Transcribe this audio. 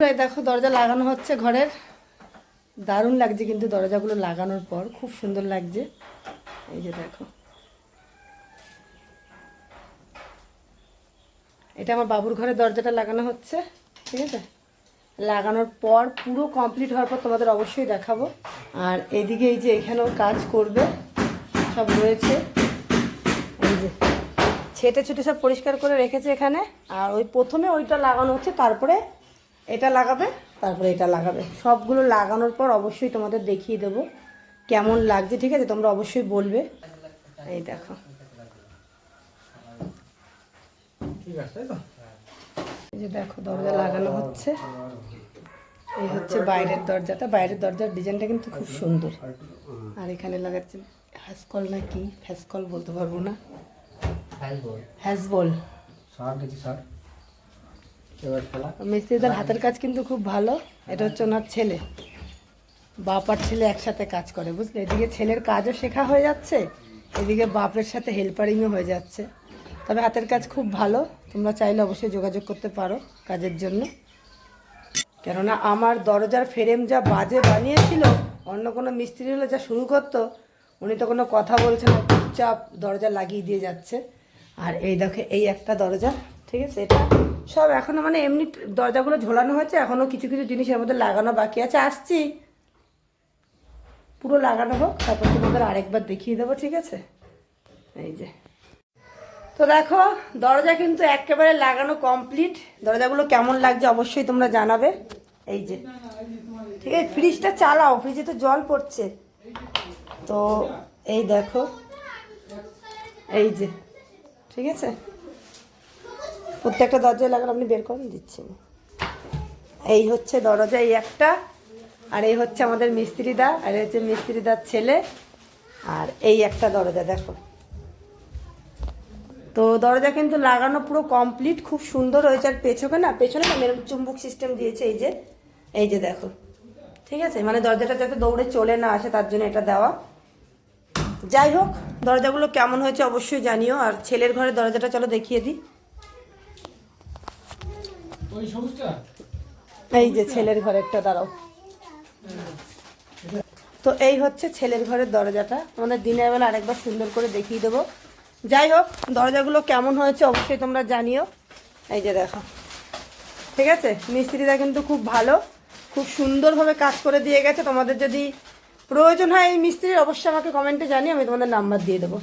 দেখো, দরজা লাগানো হচ্ছে ঘরের। দারুণ লাগছে কিন্তু দরজাগুলো লাগানোর পর, খুব সুন্দর লাগছে। এই যে দেখো। এটা আমার বাবুর ঘরে দরজাটা লাগানো হচ্ছে, ঠিক আছে? লাগানোর পর পুরো কমপ্লিট হওয়ার পর তোমাদের অবশ্যই দেখাবো। আর এদিকে এই যে এখানেও কাজ করবে, সব রয়েছে। এই যে, ছেটে ছুটে সব পরিষ্কার করে রেখেছে এখানে। আর ওই প্রথমে ওইটা লাগানো হচ্ছে, তারপরে এটা লাগাবে তারপরে এটা লাগাবে। সবগুলো লাগানোর পর অবশ্যই তোমাদের দেখিয়ে দেবো কেমন লাগছে ঠিক আছে? তোমরা অবশ্যই বলবে। এই দেখো। এই যে দেখো দরজা লাগানো হচ্ছে। এই হচ্ছে বাইরের দরজাটা। বাইরের দরজার ডিজাইনটা কিন্তু খুব সুন্দর। আর এখানে লাগাচ্ছে হ্যাসকল না কি? ফ্যাসকল বলতে পারব না। হ্যাসবল। সার। মিস্ত্রিদের হাতের কাজ কিন্তু খুব ভালো। এটা হচ্ছে ওনার ছেলে। বাপ আর ছেলে একসাথে কাজ করে, বুঝলে? এদিকে ছেলের কাজও শেখা হয়ে যাচ্ছে, এদিকে বাপের সাথে হেল্পারিংও হয়ে যাচ্ছে। তবে হাতের কাজ খুব ভালো, তোমরা চাইলে অবশ্যই যোগাযোগ করতে পারো কাজের জন্য। কেননা আমার দরজার ফ্রেম যা বাজে বানিয়েছিল, অন্য কোনো মিস্ত্রি হলে যা শুরু করতো, উনি তো কোনো কথা বলছে না, চুপচাপ দরজা লাগিয়ে দিয়ে যাচ্ছে। আর এই দেখো, এই একটা দরজা। ঠিক আছে, এটা সব এখনও মানে এমনি দরজাগুলো ঝোলানো হয়েছে এখনও কিছু কিছু জিনিস এর মধ্যে লাগানো বাকি আছে, আসছি। পুরো লাগানো হোক, তারপর তোমাদের আরেকবার দেখিয়ে দেবো, ঠিক আছে? এই যে। তো দেখো, দরজা কিন্তু একেবারে লাগানো কমপ্লিট দরজাগুলো কেমন লাগছে অবশ্যই তোমরা জানাবে। এই যে। ঠিক আছে ফ্রিজটা চালাও ফ্রিজে তো জল পড়ছে। তো এই দেখো, এই যে। ঠিক আছে? প্রত্যেকটা দরজায় লাগানো, আপনি বের করেন, দিচ্ছি এই হচ্ছে দরজা, এই একটা, আর এই হচ্ছে আমাদের মিস্ত্রিদা, আর এই হচ্ছে মিস্ত্রিদার ছেলে, আর এই একটা দরজা, দেখো। তো দরজা কিন্তু লাগানো পুরো কমপ্লিট খুব সুন্দর হয়েছে, আর পেছনে না পেছনে না মেরুন চুম্বক সিস্টেম দিয়েছে, এই যে এই যে দেখো। ঠিক আছে? মানে দরজাটা যাতে দৌড়ে চলে না আসে, তার জন্য এটা দেওয়া। যাই হোক, দরজাগুলো কেমন হয়েছে অবশ্যই জানিও, আর ছেলের ঘরে দরজাটা চলো দেখিয়ে দিই। এই যে ছেলের ঘরেরটা দাঁড়াও। তো এই হচ্ছে ছেলের ঘরের দরজাটা। আমাদের দিনের বেলা আরেকবার সুন্দর করে দেখিয়ে দেবো। যাই হোক, দরজাগুলো কেমন হয়েছে অবশ্যই তোমরা জানিও। এই যে দেখো। ঠিক আছে? মিস্ত্রিরা কিন্তু খুব ভালো, খুব সুন্দরভাবে কাজ করে দিয়ে গেছে। তোমাদের যদি প্রয়োজন হয় এই মিস্ত্রির, অবশ্যই আমাকে কমেন্টে জানিয়ে আমি তোমাদের নাম্বার দিয়ে দেবো।